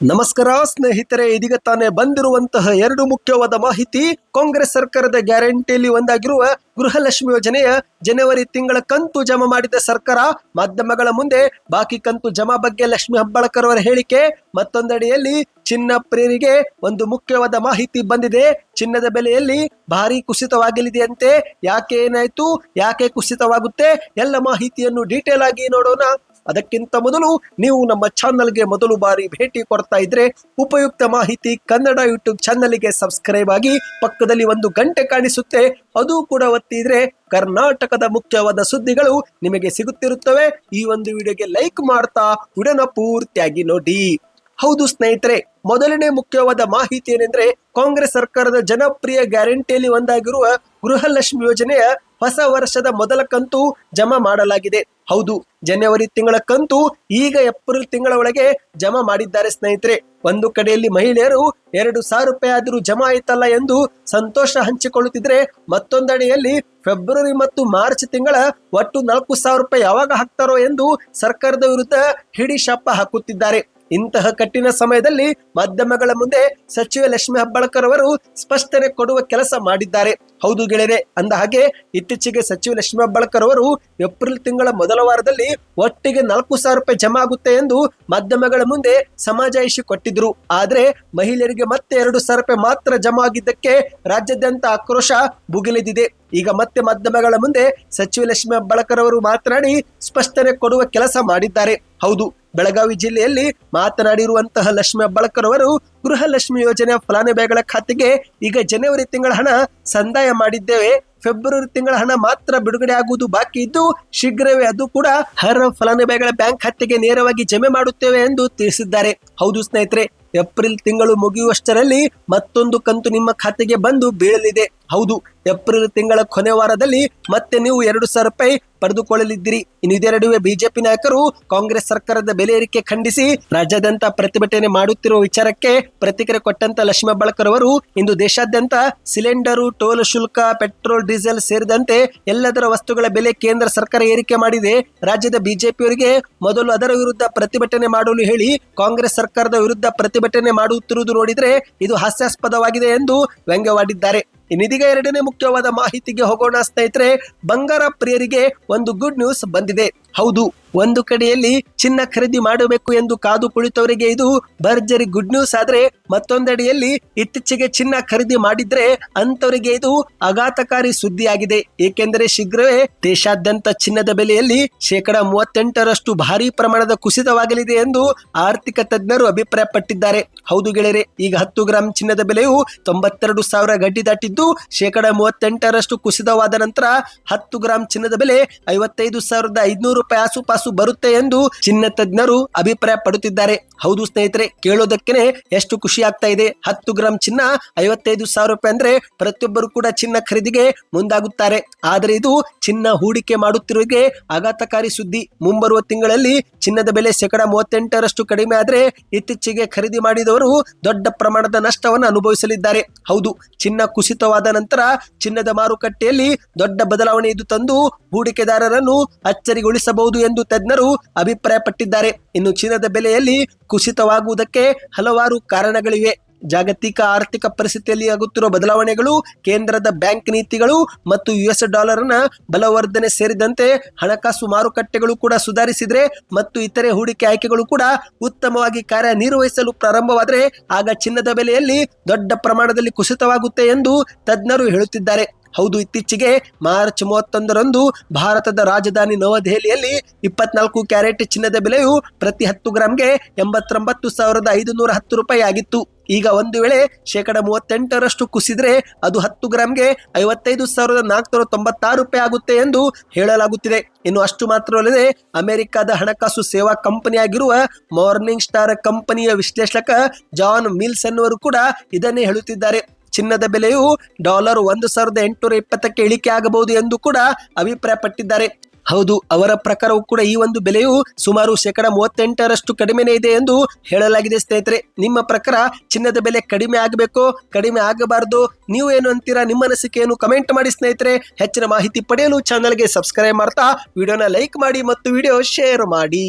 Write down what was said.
ನಮಸ್ಕಾರ, ಸ್ನೇಹಿತರೆ, ಇದೀಗ ತಾನೇ ಬಂದಿರುವಂತಹ ಎರಡು ಮುಖ್ಯವಾದ ಮಾಹಿತಿ. ಕಾಂಗ್ರೆಸ್ ಸರ್ಕಾರದ ಗ್ಯಾರಂಟಿಯಲ್ಲಿ ಒಂದಾಗಿರುವ ಗೃಹಲಕ್ಷ್ಮಿ ಯೋಜನೆಯ ಜನವರಿ ತಿಂಗಳ ಕಂತು ಜಮಾ ಮಾಡಿದ ಸರ್ಕಾರ. ಮಾಧ್ಯಮಗಳ ಮುಂದೆ ಬಾಕಿ ಕಂತು ಜಮಾ ಬಗ್ಗೆ ಲಕ್ಷ್ಮಿ ಹಬ್ಬಳಕರ್ ಅವರ ಹೇಳಿಕೆ. ಮತ್ತೊಂದೆಡೆಯಲ್ಲಿ ಚಿನ್ನ ಪ್ರಿಯರಿಗೆ ಒಂದು ಮುಖ್ಯವಾದ ಮಾಹಿತಿ ಬಂದಿದೆ. ಚಿನ್ನದ ಬೆಲೆಯಲ್ಲಿ ಭಾರಿ ಕುಸಿತವಾಗಲಿದೆಯಂತೆ. ಯಾಕೆ ಏನಾಯ್ತು? ಯಾಕೆ ಕುಸಿತವಾಗುತ್ತೆ? ಎಲ್ಲ ಮಾಹಿತಿಯನ್ನು ಡೀಟೇಲ್ ಆಗಿ ನೋಡೋಣ. ಅದಕ್ಕಿಂತ ಮೊದಲು ನೀವು ನಮ್ಮ ಚಾನಲ್ಗೆ ಮೊದಲು ಬಾರಿ ಭೇಟಿ ಕೊಡ್ತಾ ಇದ್ರೆ ಉಪಯುಕ್ತ ಮಾಹಿತಿ ಕನ್ನಡ ಯೂಟ್ಯೂಬ್ ಚಾನಲ್ಗೆ ಸಬ್ಸ್ಕ್ರೈಬ್ ಆಗಿ ಪಕ್ಕದಲ್ಲಿ ಒಂದು ಗಂಟೆ ಕಾಣಿಸುತ್ತೆ, ಅದು ಕೂಡ ಒತ್ತಿದ್ರೆ ಕರ್ನಾಟಕದ ಮುಖ್ಯವಾದ ಸುದ್ದಿಗಳು ನಿಮಗೆ ಸಿಗುತ್ತಿರುತ್ತವೆ. ಈ ಒಂದು ವಿಡಿಯೋಗೆ ಲೈಕ್ ಮಾಡ್ತಾ ವಿಡಿಯೋನ ಪೂರ್ತಿಯಾಗಿ ನೋಡಿ. ಹೌದು ಸ್ನೇಹಿತರೆ, ಮೊದಲನೇ ಮುಖ್ಯವಾದ ಮಾಹಿತಿ ಏನೆಂದ್ರೆ ಕಾಂಗ್ರೆಸ್ ಸರ್ಕಾರದ ಜನಪ್ರಿಯ ಗ್ಯಾರಂಟಿಯಲ್ಲಿ ಒಂದಾಗಿರುವ ಗೃಹಲಕ್ಷ್ಮಿ ಯೋಜನೆಯ ಹೊಸ ವರ್ಷದ ಮೊದಲ ಕಂತು ಜಮಾ ಮಾಡಲಾಗಿದೆ. ಹೌದು, ಜನವರಿ ತಿಂಗಳ ಕಂತು ಈಗ ಏಪ್ರಿಲ್ ತಿಂಗಳ ಒಳಗೆ ಜಮಾ ಮಾಡಿದ್ದಾರೆ ಸ್ನೇಹಿತರೆ. ಒಂದು ಕಡೆಯಲ್ಲಿ ಮಹಿಳೆಯರು ಎರಡು ಸಾವಿರ ರೂಪಾಯಿ ಆದರೂ ಜಮಾ ಆಯ್ತಲ್ಲ ಎಂದು ಸಂತೋಷ ಹಂಚಿಕೊಳ್ಳುತ್ತಿದ್ರೆ ಮತ್ತೊಂದೆಡೆಯಲ್ಲಿ ಫೆಬ್ರವರಿ ಮತ್ತು ಮಾರ್ಚ್ ತಿಂಗಳ ಒಟ್ಟು ನಾಲ್ಕು ಸಾವಿರ ರೂಪಾಯಿ ಯಾವಾಗ ಹಾಕ್ತಾರೋ ಎಂದು ಸರ್ಕಾರದ ವಿರುದ್ಧ ಹಿಡಿ ಶಾಪ ಹಾಕುತ್ತಿದ್ದಾರೆ. ಇಂತಹ ಕಠಿಣ ಸಮಯದಲ್ಲಿ ಮಾಧ್ಯಮಗಳ ಮುಂದೆ ಸಚಿವ ಲಕ್ಷ್ಮಿ ಹೆಬ್ಬಾಳ್ಕರ್ ಅವರು ಸ್ಪಷ್ಟನೆ ಕೊಡುವ ಕೆಲಸ ಮಾಡಿದ್ದಾರೆ. ಹೌದು ಗೆಳೆಯರೆ, ಅಂದ ಹಾಗೆ ಇತ್ತೀಚೆಗೆ ಸಚಿವ ಲಕ್ಷ್ಮಿ ಹೆಬ್ಬಾಳ್ಕರ್ ಅವರು ಏಪ್ರಿಲ್ ತಿಂಗಳ ಮೊದಲ ವಾರದಲ್ಲಿ ಒಟ್ಟಿಗೆ ನಾಲ್ಕು ಸಾವಿರ ರೂಪಾಯಿ ಜಮಾ ಆಗುತ್ತೆ ಎಂದು ಮಾಧ್ಯಮಗಳ ಮುಂದೆ ಸಮಾಜಾಯಿಷಿ ಕೊಟ್ಟಿದ್ರು. ಆದ್ರೆ ಮಹಿಳೆಯರಿಗೆ ಮತ್ತೆ ಎರಡು ಸಾವಿರ ರೂಪಾಯಿ ಮಾತ್ರ ಜಮಾ ಆಗಿದ್ದಕ್ಕೆ ರಾಜ್ಯಾದ್ಯಂತ ಆಕ್ರೋಶ ಭುಗಿಲಿದಿದೆ. ಈಗ ಮತ್ತೆ ಮಾಧ್ಯಮಗಳ ಮುಂದೆ ಸಚಿವ ಲಕ್ಷ್ಮಿ ಹೆಬ್ಬಾಳ್ಕರ್ ಅವರು ಮಾತನಾಡಿ ಸ್ಪಷ್ಟನೆ ಕೊಡುವ ಕೆಲಸ ಮಾಡಿದ್ದಾರೆ. ಹೌದು ಬೆಳಗಾವಿ ಜಿಲ್ಲೆಯಲ್ಲಿ ಮಾತನಾಡಿರುವಂತಹ ಲಕ್ಷ್ಮಿ ಅಬ್ಬಳಕರ್ ಅವರು ಗೃಹಲಕ್ಷ್ಮಿ ಯೋಜನೆ ಫಲಾನುಭವಿಗಳ ಖಾತೆಗೆ ಈಗ ಜನವರಿ ತಿಂಗಳ ಹಣ ಸಂದಾಯ ಮಾಡಿದ್ದೇವೆ. ಫೆಬ್ರವರಿ ತಿಂಗಳ ಹಣ ಮಾತ್ರ ಬಿಡುಗಡೆ ಆಗುವುದು ಬಾಕಿ ಇದ್ದು, ಶೀಘ್ರವೇ ಅದು ಕೂಡ ಹರ ಫಲಾನುಭವಿಗಳ ಬ್ಯಾಂಕ್ ಖಾತೆಗೆ ನೇರವಾಗಿ ಜಮೆ ಮಾಡುತ್ತೇವೆ ಎಂದು ತಿಳಿಸಿದ್ದಾರೆ. ಹೌದು ಸ್ನೇಹಿತರೆ ಏಪ್ರಿಲ್ ತಿಂಗಳು ಮುಗಿಯುವಷ್ಟರಲ್ಲಿ ಮತ್ತೊಂದು ಕಂತು ನಿಮ್ಮ ಖಾತೆಗೆ ಬಂದು ಬೀಳಲಿದೆ. ಹೌದು, ಏಪ್ರಿಲ್ ತಿಂಗಳ ಕೊನೆ ವಾರದಲ್ಲಿ ಮತ್ತೆ ನೀವು ಎರಡು ಸಾವಿರ ರೂಪಾಯಿ ಪಡೆದುಕೊಳ್ಳಲಿದ್ದೀರಿ. ಇನ್ನು ಇದೇ ನಡುವೆ ಬಿಜೆಪಿ ನಾಯಕರು ಕಾಂಗ್ರೆಸ್ ಸರ್ಕಾರದ ಬೆಲೆ ಏರಿಕೆ ಖಂಡಿಸಿ ರಾಜ್ಯಾದ್ಯಂತ ಪ್ರತಿಭಟನೆ ಮಾಡುತ್ತಿರುವ ವಿಚಾರಕ್ಕೆ ಪ್ರತಿಕ್ರಿಯೆ ಕೊಟ್ಟಂತ ಲಕ್ಷ್ಮೀ ಬಳಕರ್ ಅವರು ಇಂದು ದೇಶಾದ್ಯಂತ ಸಿಲಿಂಡರು, ಟೋಲ್ ಶುಲ್ಕ, ಪೆಟ್ರೋಲ್, ಡೀಸೆಲ್ ಸೇರಿದಂತೆ ಎಲ್ಲದರ ವಸ್ತುಗಳ ಬೆಲೆ ಕೇಂದ್ರ ಸರ್ಕಾರ ಏರಿಕೆ ಮಾಡಿದೆ. ರಾಜ್ಯದ ಬಿಜೆಪಿಯವರಿಗೆ ಮೊದಲು ಅದರ ವಿರುದ್ಧ ಪ್ರತಿಭಟನೆ ಮಾಡಲು ಹೇಳಿ ಕಾಂಗ್ರೆಸ್ ಸರ್ಕಾರದ ವಿರುದ್ಧ ಪ್ರತಿಭಟನೆ ಮಾಡುತ್ತಿರುವುದು ನೋಡಿದರೆ ಇದು ಹಾಸ್ಯಾಸ್ಪದವಾಗಿದೆ ಎಂದು ವ್ಯಂಗ್ಯವಾಡಿದ್ದಾರೆ. ಇನ್ನಿದೀಗ ಎರಡನೇ ಮುಖ್ಯವಾದ ಮಾಹಿತಿಗೆ ಹೋಗೋಣ ಸ್ನೇಹಿತರೆ, ಬಂಗಾರ ಪ್ರಿಯರಿಗೆ ಒಂದು ಗುಡ್ ನ್ಯೂಸ್ ಬಂದಿದೆ. ಹೌದು. ಒಂದು ಕಡೆಯಲ್ಲಿ ಚಿನ್ನ ಖರೀದಿ ಮಾಡಬೇಕು ಎಂದು ಕಾದು ಕುಳಿತವರಿಗೆ ಇದು ಭರ್ಜರಿ ಗುಡ್ ನ್ಯೂಸ್ ಆದ್ರೆ ಮತ್ತೊಂದೆಡೆಯಲ್ಲಿ ಇತ್ತೀಚೆಗೆ ಚಿನ್ನ ಖರೀದಿ ಮಾಡಿದ್ರೆ ಅಂತವರಿಗೆ ಇದು ಆಘಾತಕಾರಿ ಸುದ್ದಿಯಾಗಿದೆ. ಏಕೆಂದರೆ ಶೀಘ್ರವೇ ದೇಶಾದ್ಯಂತ ಚಿನ್ನದ ಬೆಲೆಯಲ್ಲಿ ಶೇಕಡ ಮೂವತ್ತೆಂಟರಷ್ಟು ಭಾರಿ ಪ್ರಮಾಣದ ಕುಸಿತವಾಗಲಿದೆ ಎಂದು ಆರ್ಥಿಕ ತಜ್ಞರು ಅಭಿಪ್ರಾಯಪಟ್ಟಿದ್ದಾರೆ. ಹೌದು ಗೆಳೆಯರೆ, ಈಗ ಹತ್ತು ಗ್ರಾಂ ಚಿನ್ನದ ಬೆಲೆಯು ತೊಂಬತ್ತೆರಡು ಸಾವಿರ ಗಡ್ಡಿ ದಾಟಿದ್ದು ಶೇಕಡ ಮೂವತ್ತೆಂಟರಷ್ಟು ಕುಸಿತವಾದ ನಂತರ ಹತ್ತು ಗ್ರಾಂ ಚಿನ್ನದ ಬೆಲೆ ಐವತ್ತೈದು ಸಾವಿರದ ಐದುನೂರು ರೂಪಾಯಿ ಆಸುಪಾಸು ಬರುತ್ತೆ ಎಂದು ಚಿನ್ನ ತಜ್ಞರು ಅಭಿಪ್ರಾಯ ಪಡುತ್ತಿದ್ದಾರೆ. ಹೌದು ಸ್ನೇಹಿತರೆ ಕೇಳೋದಕ್ಕೆ ಎಷ್ಟು ಖುಷಿ ಆಗ್ತಾ ಇದೆ. ಹತ್ತು ಗ್ರಾಂ ಚಿನ್ನ ಐವತ್ತೈದು ಸಾವಿರ ರೂಪಾಯಿ ಅಂದ್ರೆ ಪ್ರತಿಯೊಬ್ಬರು ಕೂಡ ಚಿನ್ನ ಖರೀದಿಗೆ ಮುಂದಾಗುತ್ತಾರೆ. ಆದರೆ ಇದು ಚಿನ್ನ ಹೂಡಿಕೆ ಮಾಡುತ್ತಿರುವಿಗೆ ಆಘಾತಕಾರಿ ಸುದ್ದಿ. ಮುಂಬರುವ ತಿಂಗಳಲ್ಲಿ ಚಿನ್ನದ ಬೆಲೆ ಶೇಕಡ ಮೂವತ್ತೆಂಟರಷ್ಟು ಕಡಿಮೆ ಆದ್ರೆ ಇತ್ತೀಚೆಗೆ ಖರೀದಿ ಮಾಡಿದವರು ದೊಡ್ಡ ಪ್ರಮಾಣದ ನಷ್ಟವನ್ನು ಅನುಭವಿಸಲಿದ್ದಾರೆ. ಹೌದು, ಚಿನ್ನ ಕುಸಿತವಾದ ನಂತರ ಚಿನ್ನದ ಮಾರುಕಟ್ಟೆಯಲ್ಲಿ ದೊಡ್ಡ ಬದಲಾವಣೆ ಇದು ತಂದು ಹೂಡಿಕೆದಾರರನ್ನು ಅಚ್ಚರಿಗೊಳಿಸಬಹುದು ಎಂದು ತಜ್ಞರು ಅಭಿಪ್ರಾಯಪಟ್ಟಿದ್ದಾರೆ. ಇನ್ನು ಚಿನ್ನದ ಬೆಲೆಯಲ್ಲಿ ಕುಸಿತವಾಗುವುದಕ್ಕೆ ಹಲವಾರು ಕಾರಣಗಳಿವೆ. ಜಾಗತಿಕ ಆರ್ಥಿಕ ಪರಿಸ್ಥಿತಿಯಲ್ಲಿ ಆಗುತ್ತಿರುವ ಬದಲಾವಣೆಗಳು, ಕೇಂದ್ರದ ಬ್ಯಾಂಕ್ ನೀತಿಗಳು ಮತ್ತು ಯು ಎಸ್ ಡಾಲರ್ನ ಬಲವರ್ಧನೆ ಸೇರಿದಂತೆ ಹಣಕಾಸು ಮಾರುಕಟ್ಟೆಗಳು ಕೂಡ ಸುಧಾರಿಸಿದರೆ ಮತ್ತು ಇತರೆ ಹೂಡಿಕೆ ಆಯ್ಕೆಗಳು ಕೂಡ ಉತ್ತಮವಾಗಿ ಕಾರ್ಯನಿರ್ವಹಿಸಲು ಪ್ರಾರಂಭವಾದರೆ ಆಗ ಚಿನ್ನದ ಬೆಲೆಯಲ್ಲಿ ದೊಡ್ಡ ಪ್ರಮಾಣದಲ್ಲಿ ಕುಸಿತವಾಗುತ್ತೆ ಎಂದು ತಜ್ಞರು ಹೇಳುತ್ತಿದ್ದಾರೆ. ಹೌದು, ಇತ್ತೀಚೆಗೆ ಮಾರ್ಚ್ ಮೂವತ್ತೊಂದರಂದು ಭಾರತದ ರಾಜಧಾನಿ ನವದೆಹಲಿಯಲ್ಲಿ ಇಪ್ಪತ್ನಾಲ್ಕು ಕ್ಯಾರೆಟ್ ಚಿನ್ನದ ಬೆಲೆಯು ಪ್ರತಿ ಹತ್ತು ಗ್ರಾಂಗೆ ಎಂಬತ್ತೊಂಬತ್ತು ಸಾವಿರದ ಐದುನೂರ ಹತ್ತು ರೂಪಾಯಿ ಆಗಿತ್ತು ಈಗ ಒಂದು ವೇಳೆ ಶೇಕಡ ಮೂವತ್ತೆಂಟರಷ್ಟು ಕುಸಿದ್ರೆ ಅದು ಹತ್ತು ಗ್ರಾಂಗೆ ಐವತ್ತೈದು ಸಾವಿರದ ನಾಲ್ಕುನೂರ ತೊಂಬತ್ತಾರು ರೂಪಾಯಿ ಆಗುತ್ತೆ ಎಂದು ಹೇಳಲಾಗುತ್ತಿದೆ. ಇನ್ನು ಅಷ್ಟು ಮಾತ್ರವಲ್ಲದೆ ಅಮೆರಿಕದ ಹಣಕಾಸು ಸೇವಾ ಕಂಪನಿಯಾಗಿರುವ ಮಾರ್ನಿಂಗ್ ಸ್ಟಾರ್ ಕಂಪನಿಯ ವಿಶ್ಲೇಷಕ ಜಾನ್ ಮಿಲ್ಸ್ ಅನ್ನುವರು ಕೂಡ ಇದನ್ನೇ ಹೇಳುತ್ತಿದ್ದಾರೆ. ಚಿನ್ನದ ಬೆಲೆಯು ಡಾಲರ್ ಒಂದು ಸಾವಿರದ ಎಂಟುನೂರ ಇಪ್ಪತ್ತಕ್ಕೆ ಇಳಿಕೆ ಆಗಬಹುದು ಎಂದು ಕೂಡ ಅಭಿಪ್ರಾಯಪಟ್ಟಿದ್ದಾರೆ. ಹೌದು, ಅವರ ಪ್ರಕಾರವು ಕೂಡ ಈ ಒಂದು ಬೆಲೆಯು ಸುಮಾರು ಶೇಕಡ ಮೂವತ್ತೆಂಟರಷ್ಟು ಕಡಿಮೆನೇ ಇದೆ ಎಂದು ಹೇಳಲಾಗಿದೆ ಸ್ನೇಹಿತರೆ. ನಿಮ್ಮ ಪ್ರಕಾರ ಚಿನ್ನದ ಬೆಲೆ ಕಡಿಮೆ ಆಗಬೇಕು, ಕಡಿಮೆ ಆಗಬಾರದು? ನೀವು ಏನು ಅಂತೀರಾ? ನಿಮ್ಮ ಅನಿಸಿಕೆಯನ್ನು ಕಮೆಂಟ್ ಮಾಡಿ ಸ್ನೇಹಿತರೆ. ಹೆಚ್ಚಿನ ಮಾಹಿತಿ ಪಡೆಯಲು ಚಾನಲ್ಗೆ ಸಬ್ಸ್ಕ್ರೈಬ್ ಮಾಡ್ತಾ, ವಿಡಿಯೋನ ಲೈಕ್ ಮಾಡಿ ಮತ್ತು ವಿಡಿಯೋ ಶೇರ್ ಮಾಡಿ.